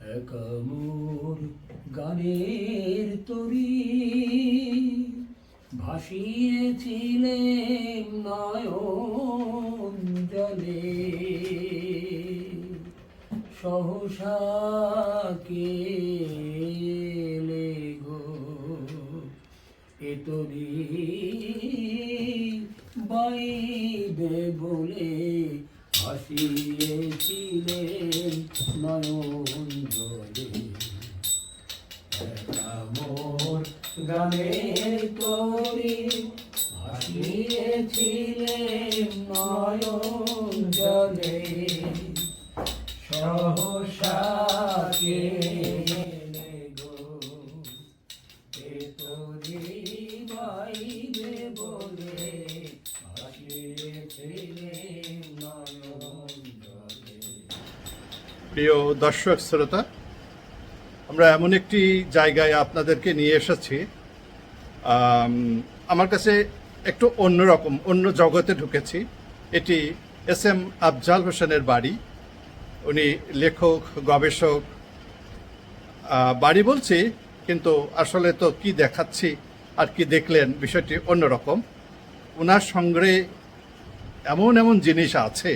একামুর গানের তরি ভাসিয়েছিলেন নয়ন জলে। সহসা কেলে গো? তরি বাইবে বলে হাসিয়েছিলেন নয়ন গানের তরি ভাসিয়েছিলেন নয়ন জলে সহসা কেলে গো? এ তরি বাইবে বলে ভাসিয়েছিলেন জলে প্রিয় দর্শক, শ্রোতা আমরা এমন একটি জায়গায় আপনাদেরকে নিয়ে এসেছি। আমার কাছে একটু অন্যরকম, অন্য জগতে ঢুকেছি। এটি এস এম আফজাল হোসেনের বাড়ি। উনি লেখক, গবেষক। বাড়ি বলছি, কিন্তু আসলে তো কি দেখাচ্ছি আর কি দেখলেন বিষয়টি অন্যরকম। ওনার সংগ্রহে এমন এমন জিনিস আছে,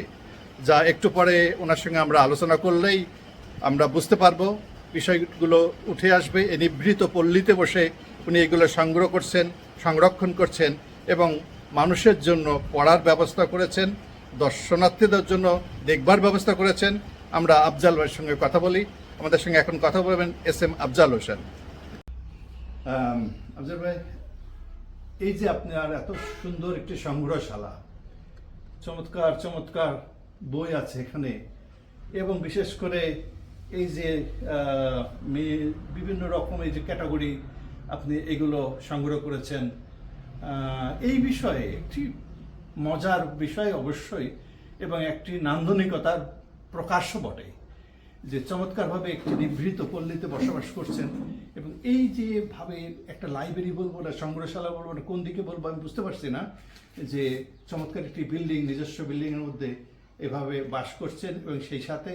যা একটু পরে ওনার সঙ্গে আমরা আলোচনা করলেই আমরা বুঝতে পারব। বিষয়গুলো উঠে আসবে। এই নিভৃত পল্লীতে বসে উনি এগুলো সংগ্রহ করছেন, সংরক্ষণ করছেন এবং মানুষের জন্য পড়ার ব্যবস্থা করেছেন, দর্শনার্থীদের জন্য দেখবার ব্যবস্থা করেছেন। আমরা আফজাল ভাইয়ের সঙ্গে কথা বলি। আমাদের সঙ্গে এখন কথা বলবেন এস এম আফজাল হোসেন। আফজাল ভাই, এই যে আপনার এত সুন্দর একটি সংগ্রহশালা, চমৎকার চমৎকার বই আছে এখানে এবং বিশেষ করে এই যে বিভিন্ন রকমের যে ক্যাটাগরি আপনি এগুলো সংগ্রহ করেছেন এই বিষয়ে একটি মজার বিষয় অবশ্যই এবং একটি নান্দনিকতার প্রকাশ্য বটে যে চমৎকারভাবে একটি নিভৃত পল্লীতে বসবাস করছেন এবং এই যে ভাবে একটা লাইব্রেরি বলব না, সংগ্রহশালা বলব না, কোন দিকে বলব আমি বুঝতে পারছি না, যে চমৎকার একটি বিল্ডিং নিজস্ব বিল্ডিংয়ের মধ্যে এভাবে বাস করছেন এবং সেই সাথে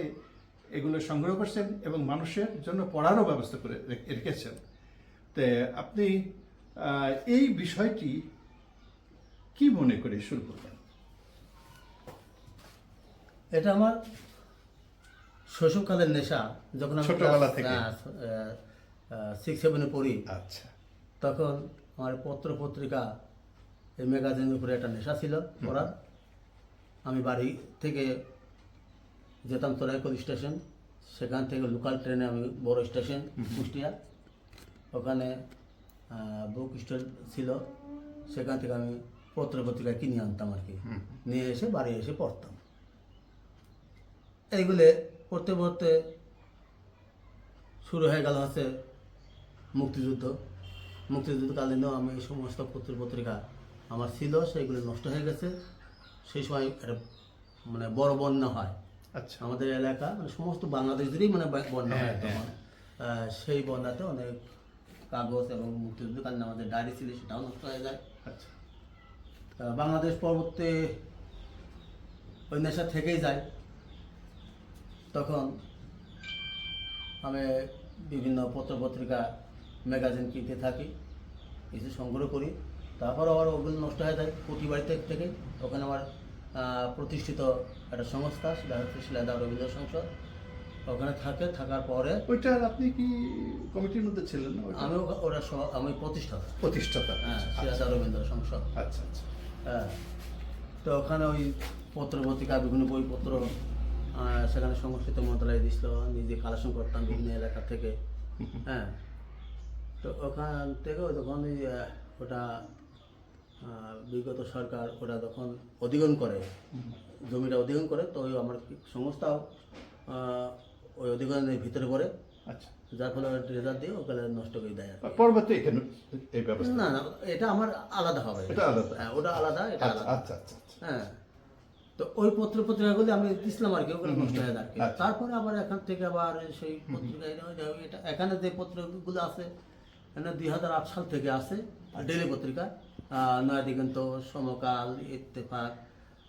এগুলো সংগ্রহ করছেন এবং মানুষের জন্য পড়ারও ব্যবস্থা করে রেখেছেন। তো আপনি এই বিষয়টি কি মনে করে শুরু করবেন? এটা আমার শৈশবকালের নেশা। যখন আমি ছোটবেলা থেকে? সিক্স সেভেনে পড়ি আচ্ছা। তখন আমার পত্র পত্রিকা এই ম্যাগাজিনের উপরে একটা নেশা ছিল পড়ার। আমি বাড়ি থেকে যেতাম তোরাইকল স্টেশন সেখান থেকে লোকাল ট্রেনে আমি বড় স্টেশন কুষ্টিয়া। ওখানে বুক স্টল ছিল। সেখান থেকে আমি পত্র পত্রিকা কিনে আনতাম আর কি। নিয়ে এসে বাড়ি এসে পড়তাম। এইগুলো পড়তে পড়তে শুরু হয়ে গেল হচ্ছে মুক্তিযুদ্ধ। মুক্তিযুদ্ধকালীনও আমি এই সমস্ত পত্র পত্রিকা আমার ছিল সেগুলো নষ্ট হয়ে গেছে। সেই সময় একটা মানে বড় বন্যা হয়। আমাদের এলাকা মানে সমস্ত বাংলাদেশ জুড়েই মানে বন্যা হয় হ্যাঁ, তখন সেই বন্যাতে অনেক কাগজ এবং মুক্তিযুদ্ধকালীন আমাদের ডায়েরি ছিল সেটাও নষ্ট হয়ে যায়। আচ্ছা। বাংলাদেশ পরবর্তী ওই নেশা থেকেই যায়। তখন আমি বিভিন্ন পত্র পত্রিকা ম্যাগাজিন কিনতে থাকি কিছু সংগ্রহ করি। তারপর আবার ওগুলো নষ্ট হয়ে যায় কুটি বাড়িতে থেকে। ওখানে আমার প্রতিষ্ঠিত একটা সংস্থা সেটা হচ্ছে শিলাদা রবীন্দ্র সংসদ। ওখানে থাকে থাকার পরে ওইটার আপনি কি কমিটির মধ্যে ছিলেন না ওইটা? আমি ওরা আমি প্রতিষ্ঠাতা। প্রতিষ্ঠাতা হ্যাঁ শিলাদা রবীন্দ্র সংসদ। আচ্ছা আচ্ছা। হ্যাঁ তো ওখানে ওই পত্র পত্রিকা বিভিন্ন বইপত্র সেখানে সংস্কৃত মন্ত্রণালয় দিছিল নিজে কালেকশন করতাম বিভিন্ন এলাকা থেকে। হ্যাঁ তো ওখান থেকে তখন ওটা বিগত সরকার ওটা যখন অধিগ্রহণ করে জমিটা অধিগ্রহণ করে তো ওই আমার সংস্থাও ওই অধিগ্রহণের ভিতরে পড়ে আচ্ছা যার ফলে রেজাল্ট দিয়ে ওখানে নষ্ট করে দেয় আর পরবর্তী এখানে এই ব্যবস্থা না না এটা আমার আলাদা হবে এটা আলাদা। হ্যাঁ ওটা আলাদা এটা আচ্ছা আলাদা আচ্ছা আচ্ছা আচ্ছা। হ্যাঁ তো ওই পত্র পত্রিকাগুলি আমি দিছিলাম আর কি ওগুলো নষ্ট হয়ে যায় আর কি। আচ্ছা। তারপরে আবার এখান থেকে আবার সেই পত্রিকা এটা- এখানে যে পত্রগুলো আছে এখানে দুই হাজার আট সাল থেকে আছে ডেলি পত্রিকা নয়া দিগন্ত সমকাল ইত্তেফাক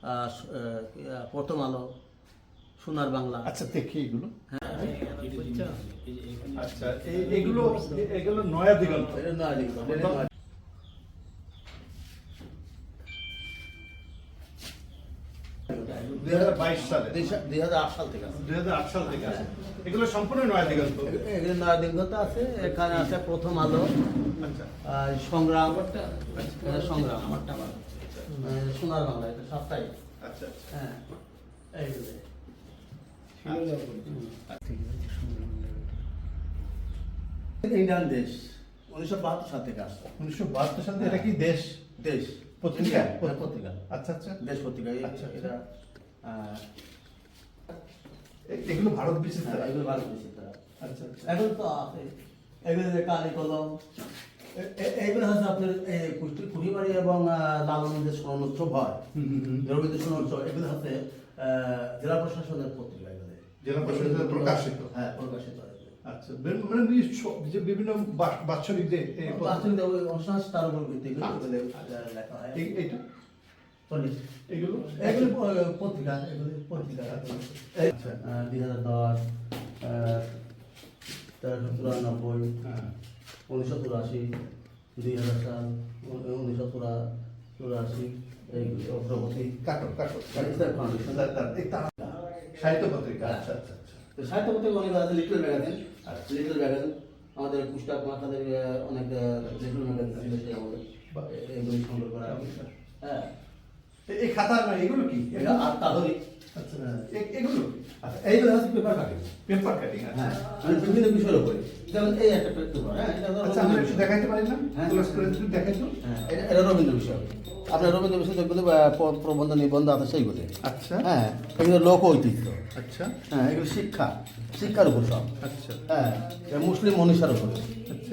আহ, আহ, প্রথম আলো সোনার বাংলা আচ্ছা দেখি এগুলো হ্যাঁ? আচ্ছা এগুলো এগুলো নয়া দিগন্ত নয়া দিন দুই হাজার বাইশ সালে। দুই হাজার আট সাল থেকে দুই হাজার আট সাল থেকে আছে। এগুলো সম্পূর্ণ নয়া দিগন্ত। এগুলো নয় দিনগত আছে। এখানে আছে প্রথম আলো আচ্ছা। সংগ্রাম সংগ্রাম সোনার বাংলা এটা সবটাই আচ্ছা আচ্ছা। হ্যাঁ এইগুলো ইন্ডিয়ান দেশ উনিশশো বাহাত্তর সাল থেকে আসছে উনিশশো বাহাত্তর সালে এটা কি দেশ? দেশ। পত্রিকা? হ্যাঁ, পত্রিকা আচ্ছা আচ্ছা দেশ পত্রিকা আচ্ছা, আচ্ছা। এটা এগুলো ভারত বিচিত্র এগুলো ভালো বেশি তারা আচ্ছা এখন তো আছে এগুলো যে কালি কলম এ- এ- এগুলো হচ্ছে আপনার এই কুষ্টি কুড়িবাড়ি এবং হয়। স্মরণোৎসব এগুলো হচ্ছে জেলা প্রশাসনের পত্রিকা এগুলো জেলা প্রশাসনের প্রকাশিত। হ্যাঁ প্রকাশিত। আচ্ছা মানে যে বিভিন্ন বাৎসরিক যে অনুষ্ঠান তার উপর ভিত্তি করে লেখা হয়। এগুলো? এগুলো পত্রিকা এগুলো পত্রিকা। দুই হাজার দশ তেরোশো চুরানব্বই হ্যাঁ। উনিশশো চুরাশি দুই হাজার সাল উনিশশো চুরা চুরাশি অগ্রগতি। ফাউন্ডেশন সাহিত্য পত্রিকা আচ্ছা আচ্ছা। তো সাহিত্য পত্রিকা অনেক আছে লিটল ম্যাগাজিন লিটল ম্যাগাজিন আমাদের পুস্তক মাথাদের অনেক লিটল ম্যাগাজিন আছে আমাদের এগুলি সংগ্রহ করা হ্যাঁ। এই খাতা না এগুলো কি? এটা আর তাহলে আচ্ছা এগুলো? আচ্ছা এইগুলো হচ্ছে পেপার কাটিং পেপার কাটিং হ্যাঁ মানে বিভিন্ন বিষয়ের উপরে যেমন এই একটা পেপার হ্যাঁ এটা আচ্ছা আমরা একটু দেখাইতে পারি না? হ্যাঁ। করে একটু দেখাই তো হ্যাঁ এটা- এটা রবীন্দ্র বিষয়। আপনার রবীন্দ্র বিষয় যেগুলো প্রবন্ধ নিবন্ধ আছে সেইগুলি। আচ্ছা। হ্যাঁ এগুলো লোক ঐতিহ্য। আচ্ছা। হ্যাঁ এগুলো শিক্ষা শিক্ষার উপর সব। আচ্ছা। হ্যাঁ মুসলিম মনীষার উপরে।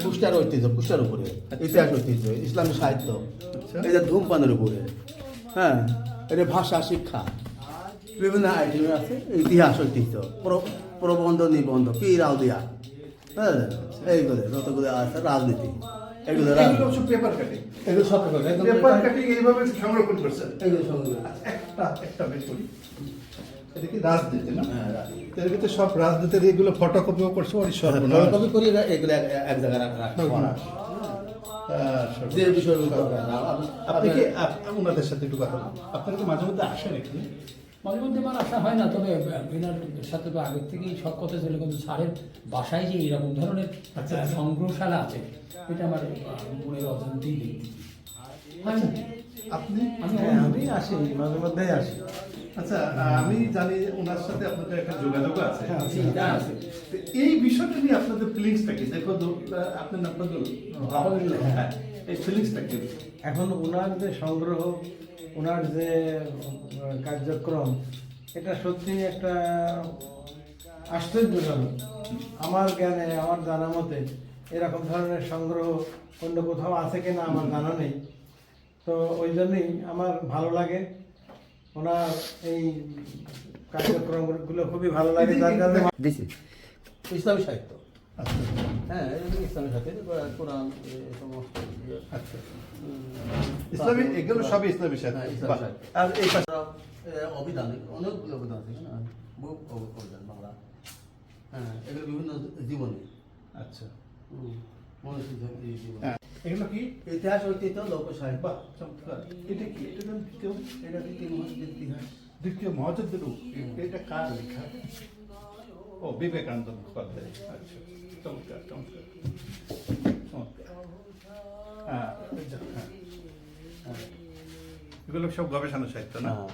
পুষ্টার ঐতিহ্য পুষ্টার উপরে। ইতিহাস ঐতিহ্য ইসলামী সাহিত্য। আচ্ছা। এই যে ধূমপানের উপরে। হ্যাঁ এটা ভাষা শিক্ষা। বিভিন্ন আইটেম আছে ইতিহাস ঐতিহ্য প্র- প্রবন্ধ নিবন্ধ পীরাও দিয়া হ্যাঁ এইগুলো যতগুলো আছে রাজনীতি এগুলো পেপার কাটিং এগুলো সব পেপার পেপার পেপার- কাটিং এইভাবে সংরক্ষণ করছেন এগুলো সবগুলো একটা একটা বের করি। এটা কি রাজনীতি না? হ্যাঁ এর ভিতরে সব রাজনীতির এগুলো ফটোকপিও করছে ওই সব কপি করি এগুলো এক- এক জায়গায় রাখা রাখা করা। যে বিষয়ের উপর দরকার না, আপ- আপনি কি ওনাদের সাথে একটু কথা বলুন আপনারা কি মাঝে মধ্যে আসেন এখানে? মাঝে মধ্যে আমার আসা হয় না তবে এনার সাথে তো আগের থেকেই সব কথা ছিল কিন্তু স্যারের বাসায় যে এরকম ধরনের আচ্ছা, সংগ্রহশালা আছে এটা আমার মনের অজান্তেই নেই। আপনি? আমি হ্যাঁ, আসি। মাঝে মধ্যেই আসি। আচ্ছা আমি জানি ওনার সাথে আপনাদের একটা যোগাযোগ আছে। হ্যাঁ, এই বিষয়টা নিয়ে আপনাদের ফিলিংসটা কি? দেখো আপনার আলহামদুলিল্লাহ। হ্যাঁ। এই ফিলিংসটা কি? এখন ওনার যে সংগ্রহ ওনার যে কার্যক্রম এটা সত্যি একটা আশ্চর্যজনক। আমার জ্ঞানে আমার জানা মতে এরকম ধরনের সংগ্রহ অন্য কোথাও আছে কিনা আমার জানা নেই। তো ওই জন্যই আমার ভালো লাগে। ওনার এই কার্যক্রমগুলো খুবই ভালো লাগে যার কারণে ইসলামী সাহিত্য। হ্যাঁ এগুলো ইসলামী সাহিত্য এটা কোরআন- কোরআন এ সমস্ত ইয়ে। আচ্ছা। উম, ইসলামী এগুলো সবই ইসলামী হ্যাঁ। সাহিত্য। আর এই পাশে অভিধান অনেকগুলো আছে না অভ- বাংলা। হ্যাঁ এগুলো বিভিন্ন জীবনী। আচ্ছা। হ্যাঁ। এগুলো কি? ইতিহাস ঐতিহ্য লোক সাহিত্য এটা কি? এটা দ্বিতীয়? এটা কি মহাযুদ্ধের ইতিহাস। দ্বিতীয় মহাযুদ্ধের এটা কার লেখা? ও বিবেকানন্দ মুখোপাধ্যায় আচ্ছা। চমৎকার চমৎকার হ্যাঁ হ্যাঁ হ্যাঁ। এগুলো সব গবেষণা সাহিত্য না? হ্যাঁ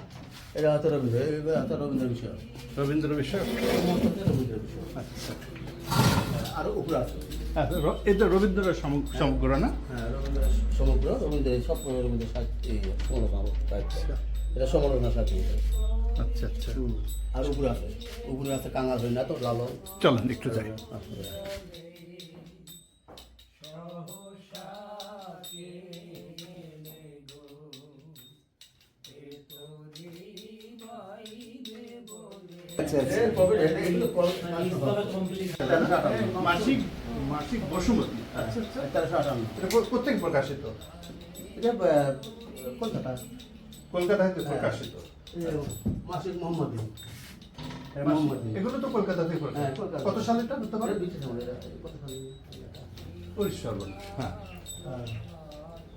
এটা হচ্ছে রবীন্দ্র হচ্ছে রবীন্দ্র বিষয় রবীন্দ্র বিষয় রবীন্দ্র বিষয় আচ্ছা। আরও উপরে আছে। হ্যাঁ এটা রবীন্দ্র সম- সমগ্র না? হ্যাঁ রবীন্দ্র সমগ্র রবীন্দ্র সব রবীন্দ্র সাহিত্য সাহিত্য। এটা সমালোচনা সাহিত্য আচ্ছা আচ্ছা। আর উপরে আছে উপরে আছে কাঙাল হই না তো লালন। চলেন একটু যাই। আচ্ছা আচ্ছা। আটান্ন। মাসিক মাসিক বসুমতী। আচ্ছা আচ্ছা। তেরোশো আটান্ন। এটা প্রকাশিত। এটা কলকাতা? কলকাতায় প্রকাশিত। মাসিক মোহাম্মদী। এগুলো তো কলকাতা। থেকে পড়েছে। হ্যাঁ। কত সালেরটা পারেন হ্যাঁ। হ্যাঁ।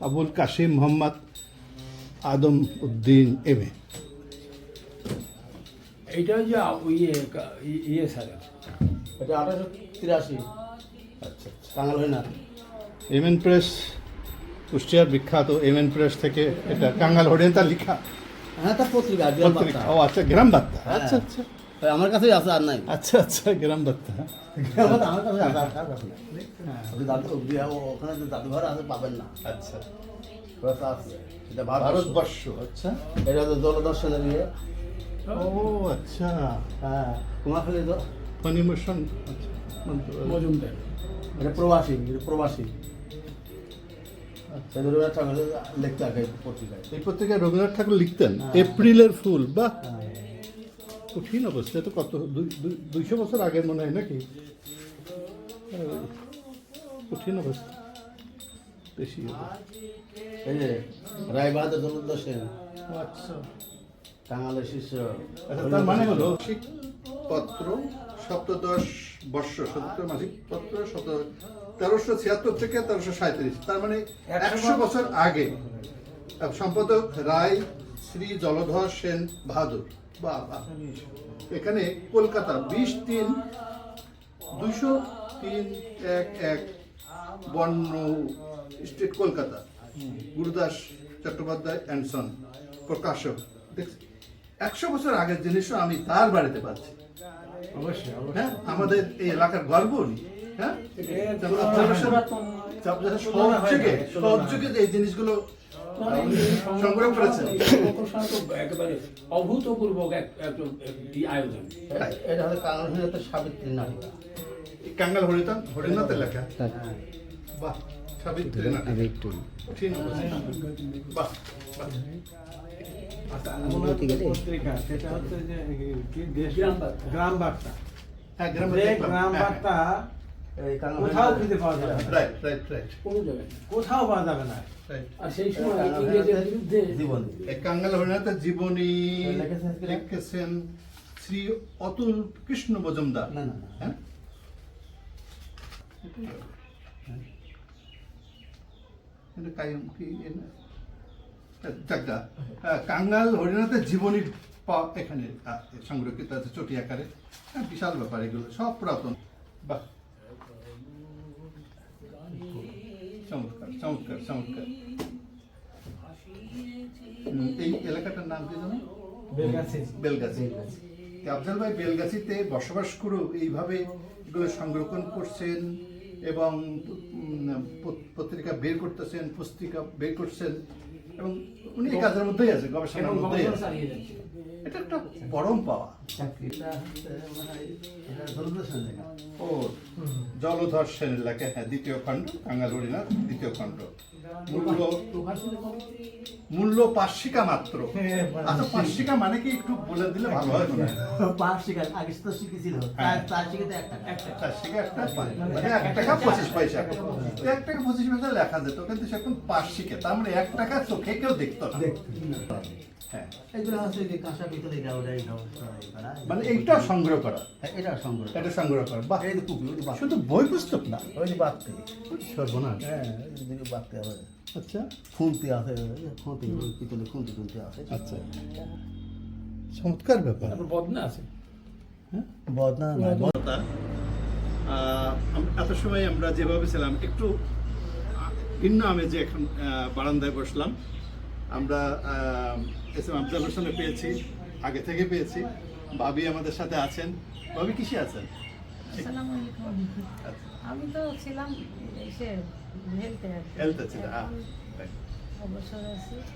আবুল কাশিম মোহাম্মদ আদম উদ্দিন এম এইটা যে ইয়ে কা- ইয়ে স্যারের এটা আঠারোশো তিরাশি। আচ্ছা টাঙ্গাল হয় না এম এন প্রেস কুষ্টিয়ার বিখ্যাত এম এন প্রেস থেকে এটা কাঙ্গাল হরিণতা লেখা। হ্যাঁ তার পত্রিকা গ্রাম পত্রিকা। ও আচ্ছা গ্রাম বার্তা হ্যাঁ। আচ্ছা আচ্ছা। আমার কাছেই আছে আর নাই। আচ্ছা আচ্ছা গ্রাম বার্তা আমার কাছে আছে আর কার কাছে। ওই দাদু ও- ওখানে যে জাদুঘর আছে পাবেন না। আচ্ছা। আছে। এটা ভারতবর্ষ। আচ্ছা। এটা হচ্ছে জলদর্শনের ইয়ে। ও আচ্ছা। হ্যাঁ। কুমারখালী তো ফণিভূষণ আচ্ছা। মজুমদার। এটা প্রবাসী এটা প্রবাসী। রবীন্দ্রনাথ ঠাকুর লিখতে আগে পত্রিকায় এই পত্রিকায় রবীন্দ্রনাথ ঠাকুর লিখতেন হ্যাঁ। এপ্রিলের ফুল বা হ্যাঁ। কঠিন অবস্থা তো কত দুই- দুই- দুইশো বছর আগের মনে হয় নাকি কঠিন অবস্থা বেশি। এই যে রায় বাহাদুর সেন আচ্ছা টাঙ্গালের শিষ্য আচ্ছা, তার মানে হলো পত্র সপ্তদশ বর্ষ সত্তর মাসিক পত্র শত তেরোশো ছিয়াত্তর থেকে তেরোশো সাঁত্রিশ তার মানে একশো বছর আগে। সম্পাদক রায় শ্রী জলধর সেন বাহাদুর। বাবা। এখানে কলকাতা বিশ তিন দুইশো তিন এক এক বর্ণ state Kolkata. Gurudas Chattopadhyay and sons প্রকাশক। দেখছি একশো বছর আগের জিনিসও আমি তার বাড়িতে পাচ্ছি। অবশ্যই অবশ্যই। হ্যাঁ আমাদের এই এলাকার গর্ব উনি, হ্যাঁ? সব- যুগে এই জিনিসগুলো সংগ্রহ করেছেন একেবারে অভূতপূর্ব একটি আয়োজন। এটা- এটা হচ্ছে কাঙ্গাল সাবিত্রী নাটিকা। কাঙ্গাল হরিতাম হরিনাথের লেখা? বাহ সাবিত্রী না ঠিক বাহ বাহ। আচ্ছা, আমার পত্রিকা সেটা হচ্ছে যে দেশ গ্রাম বার্তা। গ্রাম বার্তা হ্যাঁ গ্রামে দেখলাম। গ্রাম বার্তা কোথাও খুঁজে পাওয়া যাবে না। Right right right. কোনো জায়গায় কোথাও পাওয়া যাবে না। আর সেই সময় ইংরেজের বিরুদ্ধে জীবন। কাঙ্গাল হরিনাথের জীবনী লিখেছেন শ্রী অতুল কৃষ্ণ মজুমদার। না, না, না। হ্যাঁ? কি এ না? কাঙ্গাল হরিনাথের জীবনী এখানে সংরক্ষিত আছে চটি আকারে। হ্যাঁ, বিশাল ব্যাপার এগুলো সব পুরাতন। বাহ। চমৎকার চমৎকার। এই এলাকাটার নাম কি জানো? বেলগাছি। বেলগাছি। আফজাল ভাই বেলগাছিতে বসবাস করেও এইভাবে এগুলো সংরক্ষণ করছেন এবং পত্রিকা বের করতেছেন পুস্তিকা বের করছেন এবং উনি এই কাজের মধ্যেই আছে গবেষণার মধ্যেই আছে। এটা একটা পরম পাওয়া। ও জলধর সেনের লেখা হ্যাঁ দ্বিতীয় খণ্ড কাঙ্গালুরি না দ্বিতীয় খণ্ড। মূল্য প্রকাশনের মূল্য পার্শ্বিকা। মাত্র আচ্ছা পার্শ্বিকা মানে কি একটু বলে দিলে ভালো হয় মনে হয়? আগে তো শিখেছিল। হ্যাঁ। এক টাকা। পার্শ্বিকা একটা মানে এক টাকা পঁচিশ পয়সা। এক টাকা পঁচিশ। পয়সা লেখা যেত কিন্তু পার্শ্বিকে। তার মানে এক টাকা চোখে কেউ দেখতো না। হ্যাঁ। মানে এইটাও সংগ্রহ করা। হ্যাঁ, এটা সংগ্রহ এটা সংগ্রহ করা। বাদ শুধু বই পুস্তক না? ওই যে বাদতে সর্বনাশ। হ্যাঁ। আচ্ছা। খুন্তি আছে যে পিতলে খুন্তি খুন্তি আছে। আচ্ছা। চমৎকার ব্যাপার। তারপর বদনা আছে। বদনা না কথা এত সময় আমরা যেভাবে ছিলাম একটু ভিন্ন আমেজে এখন আহ, বারান্দায় বসলাম আমরা এস এম আফজাল হোসেনে পেয়েছি আগে থেকে পেয়েছি। ভাবি আমাদের সাথে আছেন। ভাবি কিসে আছেন? আসসালামু আলাইকুম। আমি তো ছিলাম। হেলথ আছি।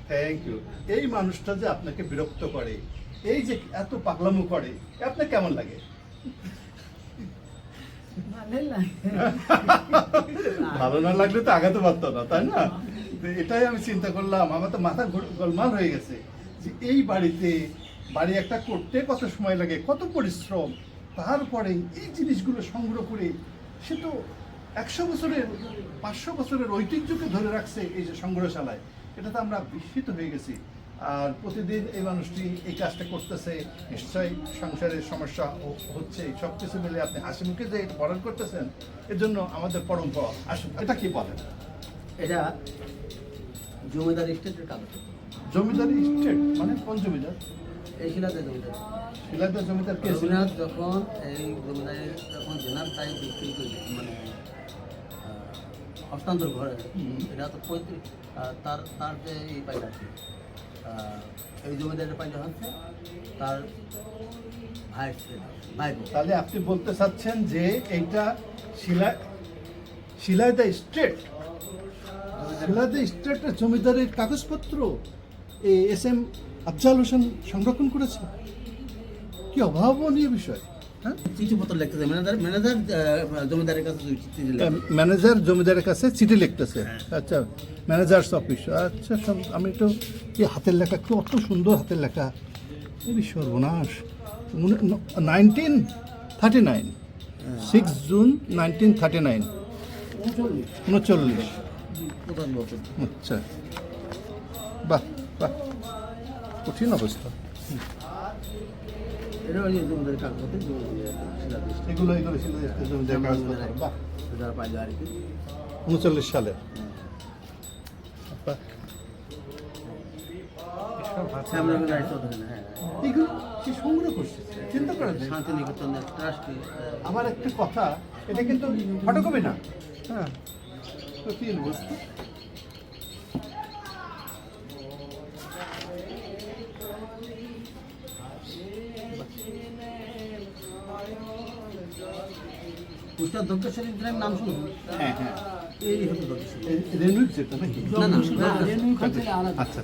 থ্যাংক ইউ এই মানুষটা যে আপনাকে বিরক্ত করে এই যে এত পাগলামো করে আপনার কেমন লাগে? ভালো না লাগলে তো আগাতে পারতো না তাই না? এটাই আমি চিন্তা করলাম আমার তো মাথা গোলমাল হয়ে গেছে যে এই বাড়িতে বাড়ি একটা করতে কত সময় লাগে কত পরিশ্রম তারপরে এই জিনিসগুলো সংগ্রহ করে সে তো একশো বছরের পাঁচশো বছরের ঐতিহ্যকে ধরে রাখছে এই যে সংগ্রহশালায়। এটা তো আমরা বিস্মিত হয়ে গেছি। আর প্রতিদিন এই মানুষটি এই কাজটা করতেছে। নিশ্চয়ই সংসারের সমস্যা হচ্ছে। সব কিছু মিলে আপনি হাসি মুখে যে বরণ করতেছেন এর জন্য আমাদের পরম্পরা আসুন এটা কি বলেন? এটা জমিদার স্টেটের কাগজ। জমিদারি স্টেট মানে কোন জমিদার? এই কে রবীন্দ্রনাথ যখন এই যখন জেনার তাই বিক্রি করে মানে হস্তান্তর করে এটা তো পঁয়ত্রিশ তার তার যে এই আছে এই জমিদারের পাইটা হচ্ছে তার ভাই ভাই তাহলে আপনি বলতে চাচ্ছেন যে এইটা শিলা শিলাদা স্টেট? শিলাদা স্টেটের জমিদারের কাগজপত্র? এই এস এম আফজাল হোসেন সংরক্ষণ করেছে? কি অভাবনীয় বিষয় হ্যাঁ? ম্যানেজার ম্যানেজার জমিদারের কাছে চিঠি লিখতেছে। আচ্ছা ম্যানেজার্স অফিস। আচ্ছা আমি তো কি হাতের লেখা কি অত সুন্দর হাতের লেখা। এই সর্বনাশ। Nineteen thirty nine. Six June nineteen thirty nine. উনচল্লিশ। আচ্ছা। বাহ বাহ। কঠিন অবস্থা। এটা ওই যে জমিদারের কাগজপত্র শিলাতে এগুলো এগুলো ছিল জমিদার কাগজপত্র বাহ যারা পাইলো আর কি উনচল্লিশ সালে। চৌধুরী হ্যাঁ। এগুলো কি সংগ্রহ করছে? চিন্তা শান্তিনিকেতনের ট্রাস্টি আমার একটা কথা এটা কিন্তু ফটোকপি না। হ্যাঁ। তো কি বস্তু দক্ষেশ্বরী গ্রামের নাম শুনুন। হ্যাঁ হ্যাঁ। এই হতো দক্ষেশ্বরী রেনুক যেটা নাকি? না না আচ্ছা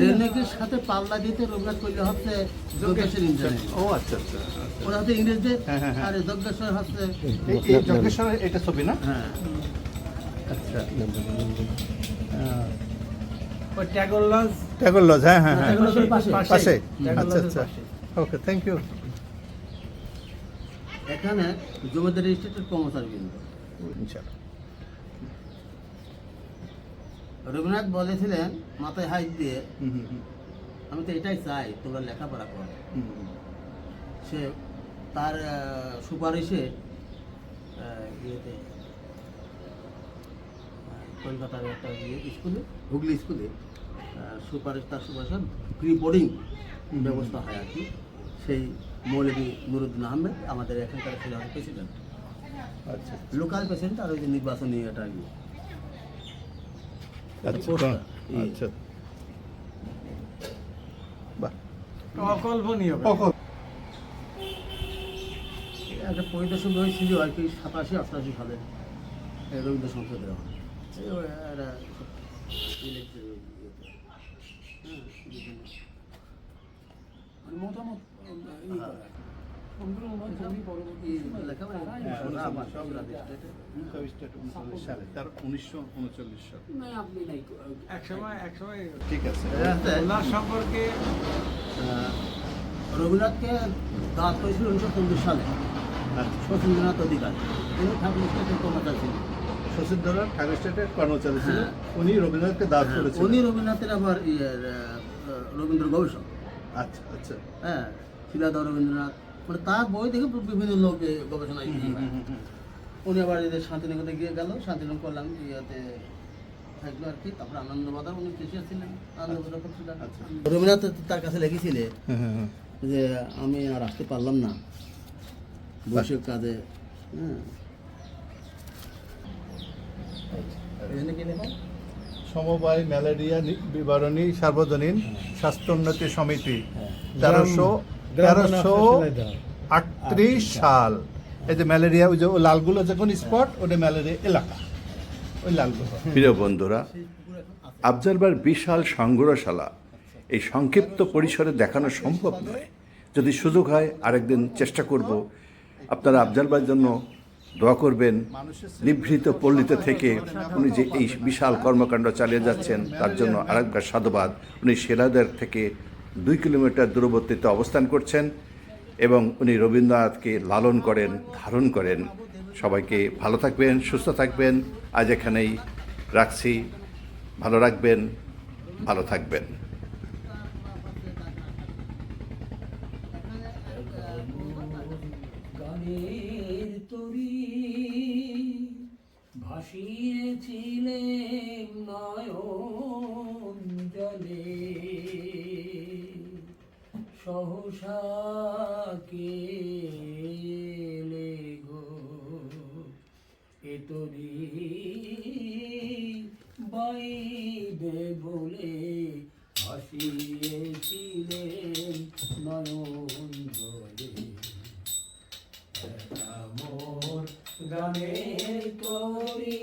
রেনুকের সাথে- পাল্লা দিতে রঘুনাথ করলে হচ্ছে দক্ষেশ্বর ইন্টারনেট ও আচ্ছা আচ্ছা আচ্ছা। ওরা হচ্ছে ইংরেজদের হ্যাঁ, হ্যাঁ, হ্যাঁ। আর দক্ষেশ্বর হচ্ছে এই এই এটা ছবি না? হ্যাঁ। আচ্ছা। ওই ট্যাগর লজ। ট্যাগর লজ হ্যাঁ হ্যাঁ হ্যাঁ। পাশে। পাশে। আচ্ছা আচ্ছা। ওকে থ্যাংক ইউ এখানে জমিদার স্টেটের কর্মচারী কিন্তু। রবীন্দ্রনাথ বলেছিলেন মাথায় হাইট দিয়ে আমি তো এটাই চাই তোমরা লেখাপড়া করো। সে তার সুপারিশে ইয়েতে কলকাতার একটা ইয়ে স্কুলে হুগলি স্কুলে? সুপারিশ তার সুপারিশে প্রি বোর্ডিং ব্যবস্থা হয় আর কি। সেই মৌলভী নুরুদ্দিন আহমেদ আমাদের এখানকার ছিল প্রেসিডেন্ট। আচ্ছা। লোকাল প্রেসিডেন্ট আর ওই যে নির্বাচনী এটা ইয়ে। আচ্ছা আচ্ছা। বাহ। অকল্পনীয় একটা পরিদর্শন হয়েছিল আর কি সাতাশি সালে। রবীন্দ্র সংসদে একটা ইলেকট্রিক তার উনিশশো উনচল্লিশ সাল আপনি নাই এক সময় এক সময় ঠিক আছে সম্পর্কে রবীন্দ্রনাথকে দাঁত করেছিল উনিশশো চল্লিশ সালে শচীন্দ্রনাথ অধিকারী তিনি ঠাকুর স্টেটের কর্মচারী ছিলেন ধরা ঠাকুর স্টেটের কর্মচারী ছিল হ্যাঁ। উনি রবীন্দ্রনাথকে দাঁত করেছিলেন উনি রবীন্দ্রনাথের আবার রবীন্দ্র গবেষক আচ্ছা আচ্ছা হ্যাঁ শিলাদা রবীন্দ্রনাথ মানে তার বই দেখে বিভিন্ন লোক হুম। উনি আবার এদের শান্তিনিকেতনে গিয়ে গেল শান্তিনিকেতন করলাম ইয়েতে থাকল আর কি তারপরে আনন্দবাজার উনি ছিলেন আনন্দবাজার পত্রিকা আচ্ছা। রবীন্দ্রনাথ তার কাছে লিখেছিলে। যে আমি আর আসতে পারলাম না বৈষয়িক কাজে হ্যাঁ? সমবায় ম্যালেরিয়া বিবরণী সার্বজনীন স্বাস্থ্য উন্নতি সমিতি হ্যাঁ। তেরোশো তেরোশো আটত্রিশ সাল। এই যে ম্যালেরিয়া ওই যে লালগুলো যখন স্পট ওটা ম্যালেরিয়া এলাকা। ওই লালগুলো। প্রিয় বন্ধুরা আবজারভার বিশাল সংগ্রহশালা এই সংক্ষিপ্ত পরিসরে দেখানো সম্ভব নয়। যদি সুযোগ হয় আরেকদিন চেষ্টা করব। আপনারা আবজারভার জন্য দোয়া করবেন নিভৃত পল্লীতে থেকে উনি যে এই বিশাল কর্মকাণ্ড চালিয়ে যাচ্ছেন তার জন্য আরেকবার সাধুবাদ। উনি সেরাদের থেকে দুই কিলোমিটার দূরবর্তীতে অবস্থান করছেন এবং উনি রবীন্দ্রনাথকে লালন করেন, ধারণ করেন। সবাইকে ভালো থাকবেন, সুস্থ থাকবেন। আজ এখানেই রাখছি। ভালো রাখবেন, ভালো থাকবেন। সহসা কেলে গো? এতরি বাইবে বলে হাসিয়েছিলেন নয়ন জলে মোর গানের তরি